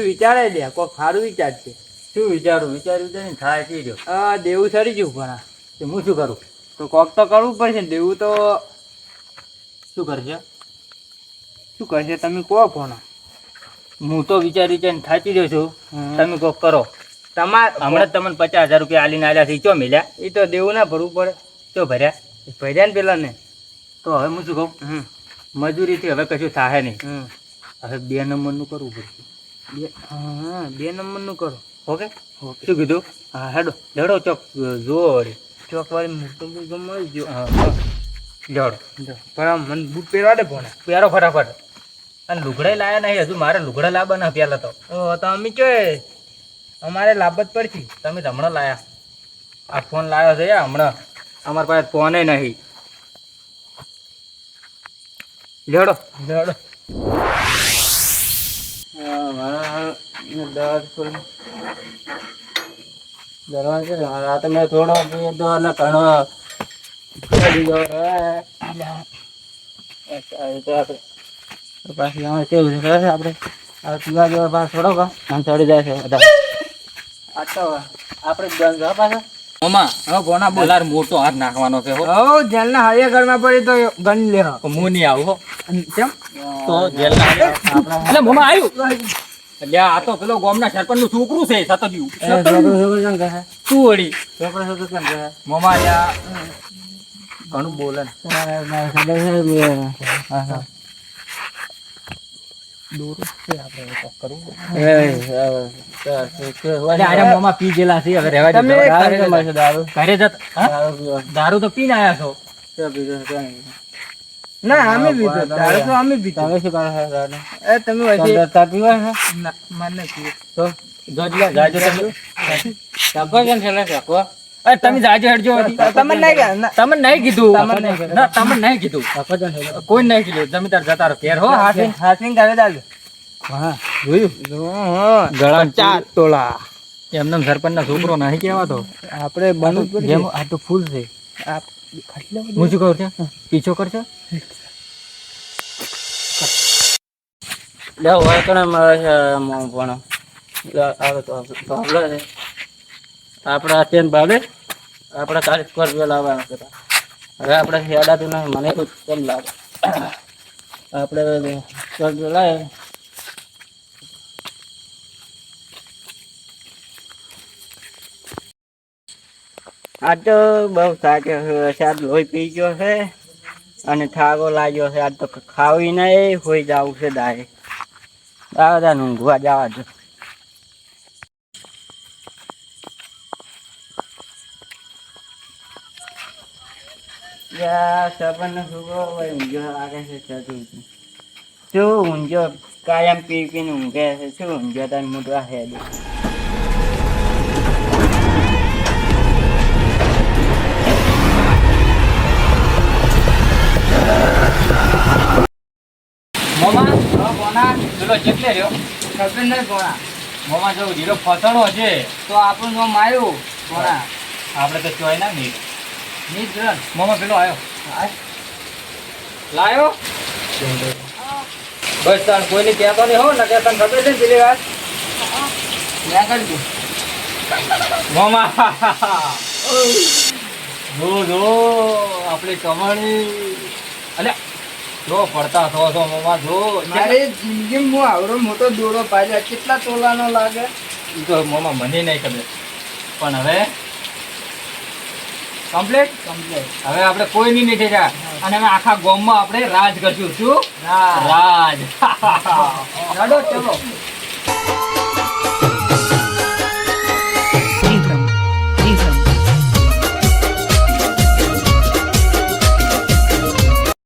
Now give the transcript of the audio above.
વિચારે લે કોક સારું વિચાર છે? શું વિચારું? વિચાર્યું છે થાય છે રહ્યો. આ દેવું સરી ગયું પણ તો હું શું કરું? તો કોક તો કરવું પડશે ને દેવું તો શું કરશે? શું કરશે? તમે કહો કોણ? હું તો વિચારી છે થાચી રહ્યો છું. તમે કોક કરો. તમાર હમણાં તમને પચાસ હજાર રૂપિયા આલીને આલ્યા છે ચો મળ્યા એ તો દેવું ના ભરવું પડે. ચો ભર્યા? ભર્યા ને પેલા ને તો હવે હું શું કહું? મજૂરીથી હવે કશું થાય નહીં. હવે બે નંબરનું કરવું પડશે. બે હા બે નંબરનું કરો. ઓકે? શું કીધું? હા હેડો લેડો ચોક જુઓ વળી. ચોક વાળી મોટું મળી ગયો હા. પણ આમ મને બૂટ પહેરવા દે ભણે પહેરો ફટાફટ. અને લુગડાઈ લાયા નહીં હજુ. મારે લુગડા લાવવાના પેલા તો. તો અમે ચોય અમારે લાભ જ પડશે તમે હમણાં લાયા. આ ફોન લાવ્યો છે હમણાં. અમારી પાસે ફોને નહીં. લેડો હેડો. રાતે મેં થોડો પીધો અને ઘણો. પાછી આપણે આ પીવા થોડો કા ચડી જાય છે બધા આપણે બંધ પાછા ભોણા બોલ બોલાર મોટો હાથ નાખવાનો છે હો હો જેલના હાયા ઘરમાં પડી તો ગણી લે હું નહીં આવું હો કેમ તો જેલ એટલે મમ્મા આવ્યું એટલે આ તો પેલો ગામના સરપંચનું છોકરું છે સતજ્યું શું વળી મમ્મા યા ઘણું બોલે. દોરું. છે આપણે કરવું છે હવે રહેવા તમે ઘરે જતા. દારૂ તો પીને આયા છો. ના અમે પીધો. તો અમે પીધો. એ તમે વચ્ચે ના મને તમે જાજો હેડજો વળી. તમને નહીં કે ના. તમને નહીં તમને નહીં કીધું. ના તમને નહીં કીધું. કોઈ નહીં કીધું. તમે જતા રહો. ઘેર હો હાથે. હાથીને ઘરે દાલ હા જોયું? ગળા ચાર તોલા. એમને સરપંચ ના છોકરો નહીં કહેવાતો આપણે બનવું જેમ આ તો ફૂલ છે. હું શું કહું છું? પીછો કરશો? લે હોય પણ આવે તો આપણે આપણે આ ભાવે, આપણા પર બે લાવવાના હતા હવે આપણે હેડાતું નહીં, મને કેમ લાવે આપણે સ્કોર્પિયો લાવે આ તો બહુ સાચો છે લોહી પી ગયો છે અને થાકો લાગ્યો છે. આજ તો ખાવી નહીં હોઈ જવું છે દાય દાદા ઊંઘવા જવા દો. સપન છોકરો હોય ઊંઘ્યો લાગે છે ચતું શું ઊંઘ્યો કાયમ પી પીને ઊંઘે છે. શું ઊંઘ્યો તાર મોટવા હેડ. મોમાં? જો જીરો ફસણો છે, તો આપણું નામ આવ્યું આપણે તો ચોય ના નહીં મોમાં પેલો આવ્યો લાયો? બસ તાર કોઈને કહેતો નહીં હો ને કે તને ખબર છે પેલી વાત? ત્યાં કરજો મોમાં. જો જો આપણી કમાણી. અલ્યા જો પડતા થો છો મોમા જો. મારી જિંદગીમાં હું આવડો મોટો દોરો પાડ્યા કેટલા તોલાનો લાગે? તો મોમાં મને નહીં ખબર. પણ હવે કમ્પ્લીટ કમ્પ્લેટ હવે આપણે કોઈ નહીં નીચે જા અને અમે આખા ગામમાં આપણે રાજ કરશું. શું? રાજ. રાજ. ચલો.